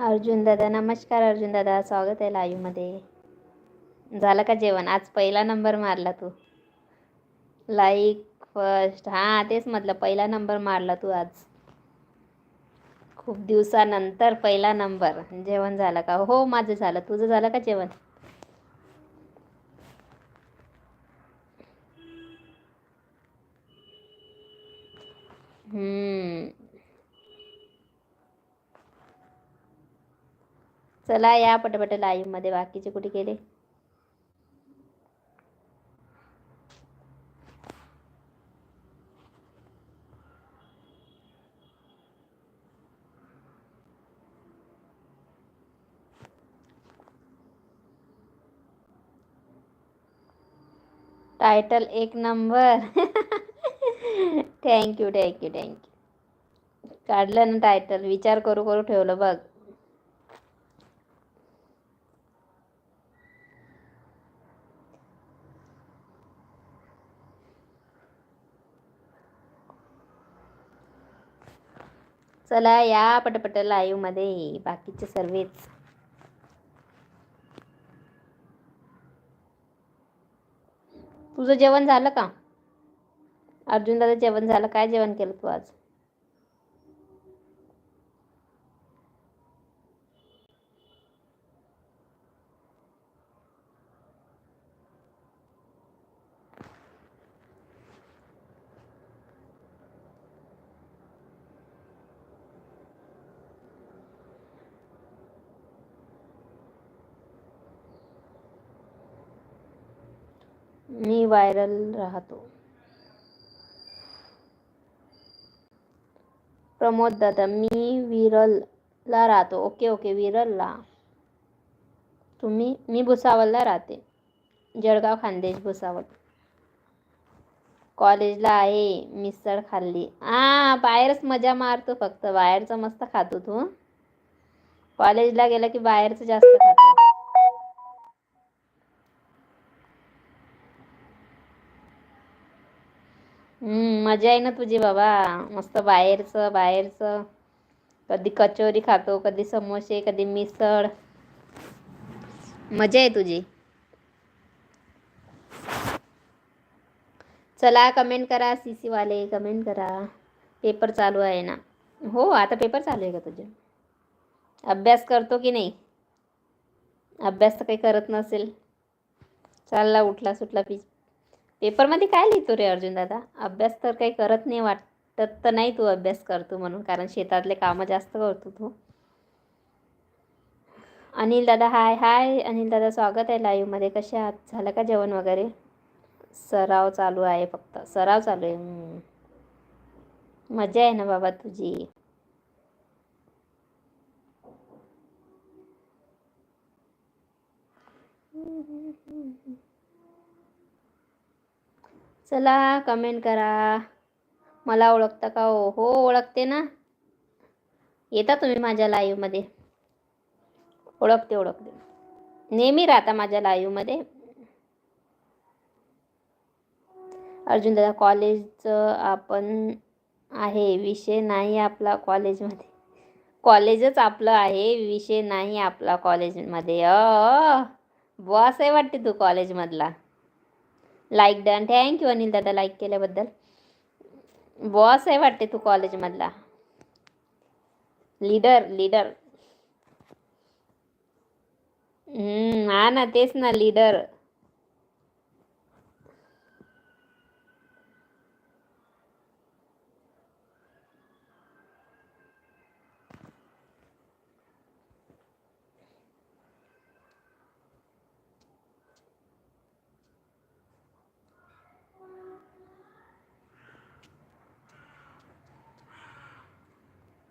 अर्जुन दादा नमस्कार अर्जुन दादा स्वागत आहे लाईव्हमध्ये. झालं का जेवण? आज पहिला नंबर मारला तू. लाईक फर्स्ट हां तेच म्हटलं पहिला नंबर मारला तू आज. खूप दिवसानंतर पहिला नंबर. जेवण झालं का? हो माझं झालं. तुझं झालं का जेवण? हम्म. चला या पटपट लाईव्हमध्ये बाकीचे कुठे गेले? टायटल एक नंबर थँक्यू थँक्यू थँक्यू काढलं ना टायटल विचार करू करू ठेवलं बघ. चला या पटपट लाईव्हमध्ये बाकीचे सर्वेच. तुझं जेवण झालं का? अर्जुन दादा जेवण झालं? काय जेवण केलं तू आज? मी व्हायरल राहतो. प्रमोद दादा मी विरलला राहतो. ओके ओके विरलला तुम्ही मी भुसावळला राहते. जळगाव खानदेश भुसावळ. कॉलेजला आहे मिसळ खाल्ली. आ बाहेरच मजा मारतो फक्त. बाहेरचं मस्त खातो तू. कॉलेजला गेला की बाहेरचं जास्त खातो. हम्म, मजा आहे ना तुझी बाबा. मस्त बाहेरचं बाहेरचं. कधी कचोरी खातो कधी समोसे कधी मिसळ. मजा आहे तुझी. चला कमेंट करा सी सी वाले कमेंट करा. पेपर चालू आहे ना. हो आता पेपर चालू आहे का तुझे? अभ्यास करतो की नाही? अभ्यास तर काही करत नसेल. चालला उठला सुटला पीच पेपरमध्ये काय लिहितो रे अर्जुन दादा? अभ्यास तर काही करत नाही वाटत तर नाही तू अभ्यास करतो म्हणून कारण शेतातले कामं जास्त करतो तू. अनिल दादा हाय हाय. अनिल दादा स्वागत आहे लाईव्हमध्ये कसे आहात? झालं का जेवण वगैरे? सराव चालू आहे फक्त. सराव चालू आहे. मजा आहे ना बाबा तुझी? चला कमेंट करा. मला ओळखता का? हो हो ओळखते ना. येता तुम्ही माझ्या लाईव्हमध्ये ओळखते ओळखते. नेहमी राहता माझ्या लाईव्हमध्ये अर्जुन दादा कॉलेजचं आपण आहे विषय नाही आपला कॉलेजमध्ये कॉलेजच आपलं आहे विषय नाही आपला कॉलेजमध्ये अ बॉस आहे वाटते तू कॉलेजमधला like done thank you Anil दादा लाईक केल्याबद्दल. बॉस आहे वाटते तू कॉलेजमधला लीडर लीडर हा ना तेच ना लीडर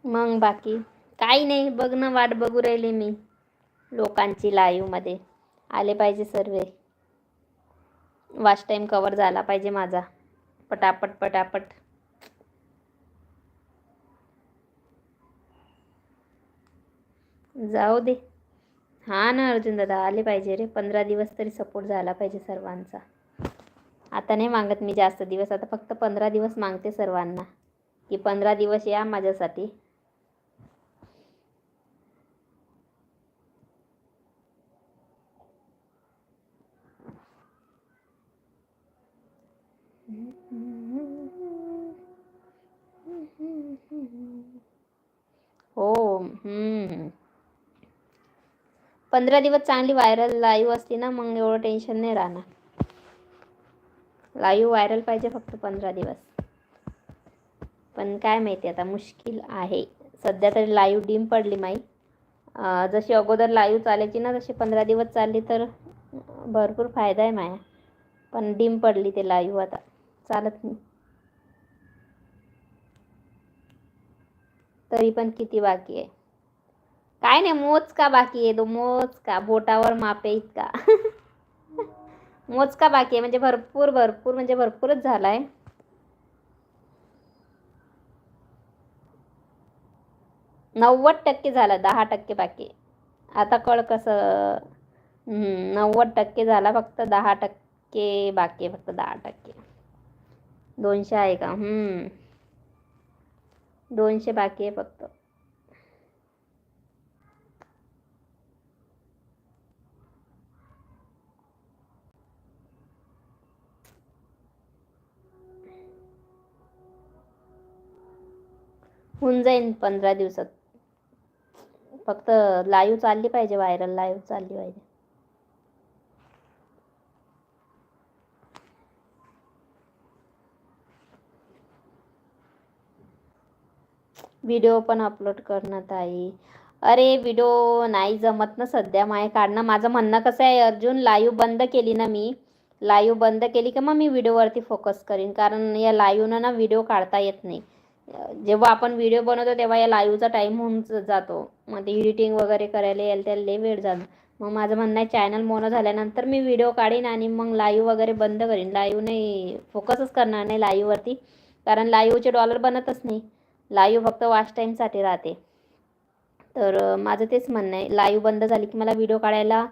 मग बाकी काही नाही बघ ना वाट बघू राहिले मी लोकांची लाईव्हमध्ये आले पाहिजे सर्वे. वाच टाईम कवर झाला पाहिजे माझा. पटापट पटापट. जाऊ दे. हा ना अर्जुन दादा आले पाहिजे रे. पंधरा दिवस तरी सपोर्ट झाला पाहिजे सर्वांचा. आता नाही मागत मी जास्त दिवस आता फक्त पंधरा दिवस मागते सर्वांना. की पंधरा दिवस या माझ्यासाठी. हो पंधरा दिवस चांगली व्हायरल लाईव्ह असती ना मग एवढं टेन्शन नाही राहणार. लाईव्ह व्हायरल पाहिजे फक्त पंधरा दिवस. पण काय माहिती आता मुश्किल आहे. सध्या तरी लाईव्ह डीम पडली माई. जशी अगोदर लाईव्ह चालायची ना तशी पंधरा दिवस चालली तर भरपूर फायदा आहे माया. पण डीम पडली ते लाईव्ह आता. चालत नाही. तरी पण किती बाकी आहे? काय नाही मोजका बाकी आहे तो मोजका. बोटावर मापे इतका. मोजका बाकी आहे म्हणजे भरपूर भरपूर म्हणजे भरपूरच झालाय. नव्वद टक्के झालं दहा टक्के बाकी आता कळ कसं? नव्वद टक्के झाला फक्त दहा टक्के बाकी आहे फक्त दहा टक्के. दोनशे आहे का? हम्म. दोनशे बाकी आहे फक्त. होऊन जाईन पंधरा दिवसात. फक्त लाईव्ह चालली पाहिजे व्हायरल लाईव्ह चालली पाहिजे. व्हिडिओ पण अपलोड करण्यात आई अरे व्हिडिओ नाही जमत ना सध्या माय काढणं. माझं म्हणणं कसं आहे अर्जुन लाईव्ह बंद केली ना मी लाईव्ह बंद केली की मग मी व्हिडिओवरती फोकस करीन. कारण या लाईव्हनं ना व्हिडिओ काढता येत नाही. जेव्हा आपण व्हिडिओ बनवतो तेव्हा या लाईव्हचा टाईम होऊन जातो. मग ते एडिटिंग वगैरे करायला येईल त्याला लई वेळ जातो. मग माझं म्हणणं आहे चॅनल मोनो झाल्यानंतर मी व्हिडिओ काढीन आणि मग लाईव्ह वगैरे बंद करीन. लाईव्ह नाही फोकसच करणार नाही लाईव्हवरती कारण लाईव्हचे डॉलर बनतच नाही. लाईव्ह फक्त वॉच टाईमसाठी राहते. तर माझं तेच म्हणणं आहे. लाईव्ह बंद झाली की मला व्हिडिओ काढायला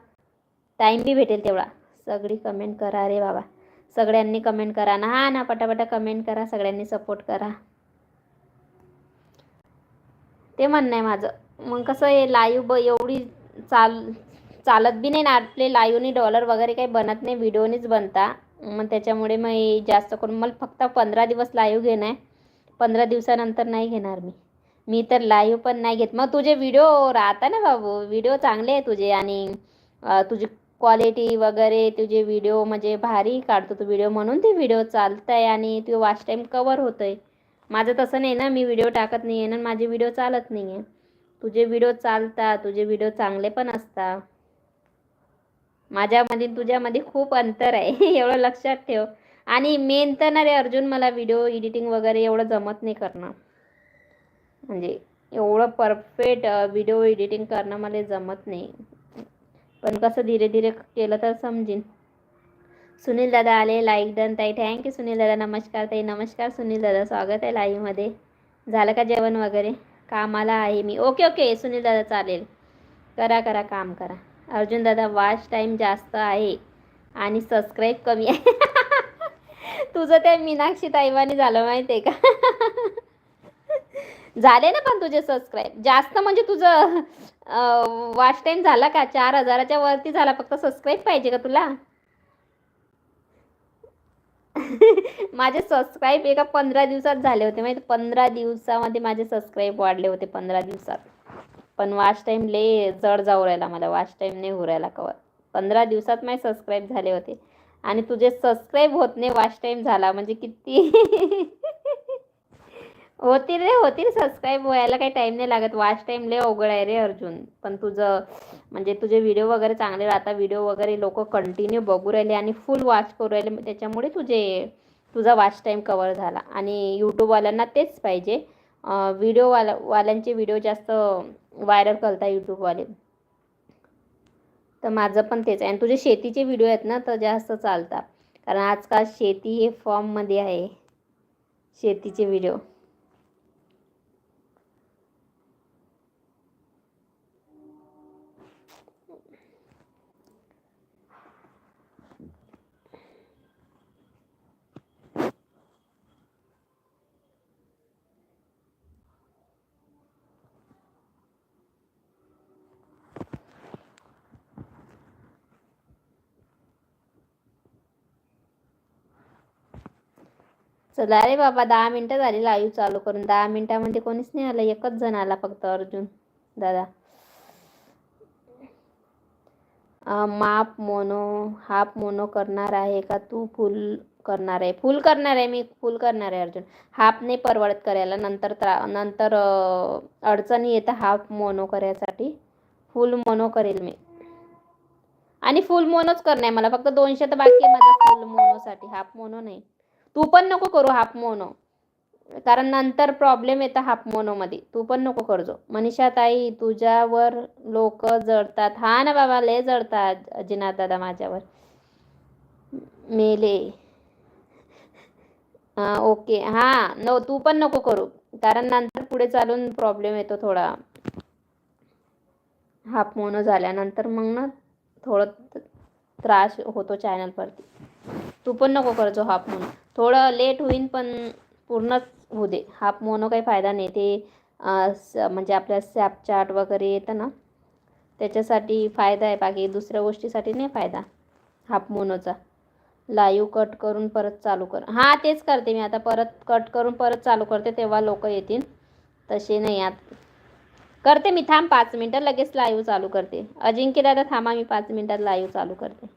टाईम बी भेटेल तेवढा. सगळी कमेंट करा रे बाबा. सगळ्यांनी कमेंट करा. ना हा ना पटापटा कमेंट करा. सगळ्यांनी सपोर्ट करा. ते म्हणणं आहे माझं. मग कसं आहे लाईव्ह ब एवढी चाल चालत बी नाही ना. आपले लाईव्हनी डॉलर वगैरे काही बनत नाही. व्हिडिओनीच बनता. मग त्याच्यामुळे मग हे जास्त करून मला फक्त पंधरा दिवस लाईव्ह घेणं आहे. पंधरा दिवसानंतर नाही घेणार मी. मी तर लाईव्ह पण नाही घेत. मग तुझे व्हिडिओ राहता ना बाबू? व्हिडिओ चांगले आहे तुझे आणि तुझी क्वालिटी वगैरे तुझे व्हिडिओ म्हणजे भारी काढतो तू व्हिडिओ म्हणून ते व्हिडिओ चालत आहे आणि तू वाच टाईम कवर होतं आहे माझं तसं नाही ना मी व्हिडिओ टाकत नाही आहे ना माझे व्हिडिओ चालत नाही आहे तुझे व्हिडिओ चालता तुझे व्हिडिओ चांगले पण असतात माझ्यामध्ये तुझ्यामध्ये खूप अंतर आहे. एवढं लक्षात ठेव. आणि मेन तर ना रे अर्जुन मला व्हिडिओ एडिटिंग वगैरे एवढं जमत नाही करणं. म्हणजे एवढं परफेक्ट व्हिडिओ एडिटिंग करणं मला जमत नाही. पण कसं धीरे धीरे केलं तर समजीन. सुनील दादा आले लाईक डन ताई. थँक्यू सुनील दादा. नमस्कार ताई. नमस्कार सुनील दादा. स्वागत आहे लाईव्हमध्ये झालं का जेवण वगैरे? कामाला आहे मी. ओके ओके सुनील दादा चालेल. करा करा काम करा. अर्जुन दादा वाच टाईम जास्त आहे आणि सबस्क्राईब कमी आहे. तुझं ते मीनाक्षी ताईवानी झालं माहितीये का? झाले ना पण तुझे सबस्क्राईब जास्त म्हणजे तुझं वॉच टाईम झाला का? चार हजाराच्या वरती झाला. फक्त सबस्क्राईब पाहिजे का तुला? माझे सबस्क्राईब एका पंधरा दिवसात झाले होते. माहिती पंधरा दिवसामध्ये माझे सबस्क्राईब वाढले होते पंधरा दिवसात. पण वॉच टाईम लय जड जाऊ राहिला मला. वॉच टाईम नाही हो राहिला कवर. पंधरा दिवसात माझे सबस्क्राईब झाले होते. आणि तुझे सबस्क्राईब होत नाही वॉच टाईम झाला. म्हणजे किती? होतील रे होतील सबस्क्राईब व्हायला काही टाईम नाही लागत. वॉच टाईम लय अवघड आहे रे अर्जुन. पण तुझं म्हणजे तुझे व्हिडिओ वगैरे चांगले राहतात. व्हिडिओ वगैरे लोक कंटिन्यू बघू राहिले आणि फुल वॉच करू राहिले. त्याच्यामुळे तुझे तुझा वॉच टाईम कवर झाला. आणि यूट्यूबवाल्यांना तेच पाहिजे. व्हिडिओवाला वाल्यांचे व्हिडिओ जास्त व्हायरल करतात यूट्यूबवाले तर माझं पण तेच आहे. आणि तुझे शेतीचे व्हिडिओ आहेत ना तर जास्त चालतात. कारण आजकाल शेती हे फॉर्ममध्ये आहे. शेतीचे व्हिडिओ चला रे बाबा दहा मिनिटं झाली लाईव्ह चालू करून. दहा मिनिटामध्ये कोणीच नाही आलं एकच जण आला फक्त अर्जुन दादा. माप मोनो हाफ मोनो करणार आहे का? तू फुल करणार आहे. फुल करणार आहे मी फुल करणार आहे अर्जुन. हाफ नाही परवडत करायला. नंतर त्रा नंतर अडचणी येतं हाफ मोनो करायसाठी. फुल मोनो करेल मी. आणि फुल मोनोच करणार आहे. मला फक्त दोनशे तर बाकी आहे माझं फुल मोनोसाठी. हाफ मोनो नाही. तू पण नको करू हाफ मोनो. कारण नंतर प्रॉब्लेम येतं हाफ मोनोमध्ये. तू पण नको करजो मनीषा ताई तुझ्यावर लोक जळतात. हा ना बाबा लय जळतात अजिनाथ दादा माझ्यावर. मेले. हां ओके. हा नो तू पण नको करू. कारण नंतर पुढे चालून प्रॉब्लेम येतो थोडा. हाफ मोनो झाल्यानंतर मग ना थोडं त्रास होतो चॅनलवरती तू पण नको करजो हाफ मोनो थोडं लेट होईन पण पूर्णच होऊ दे. हाफ मोनो काही फायदा नाही. ते स- म्हणजे आपल्या स्नॅपचॅट वगैरे येतं ना त्याच्यासाठी फायदा आहे. बाकी दुसऱ्या गोष्टीसाठी नाही फायदा. हाफ मोनोचा लाईव्ह कट करून परत चालू कर. हां तेच करते मी. आता परत कट करून परत चालू करते. तेव्हा लोक येतील. तसे नाही आत. करते मी. थांब पाच मिनटं. लगेच लाईव्ह चालू करते. अजिंक्य दादा थांबा मी. पाच मिनटात लाईव्ह चालू करते.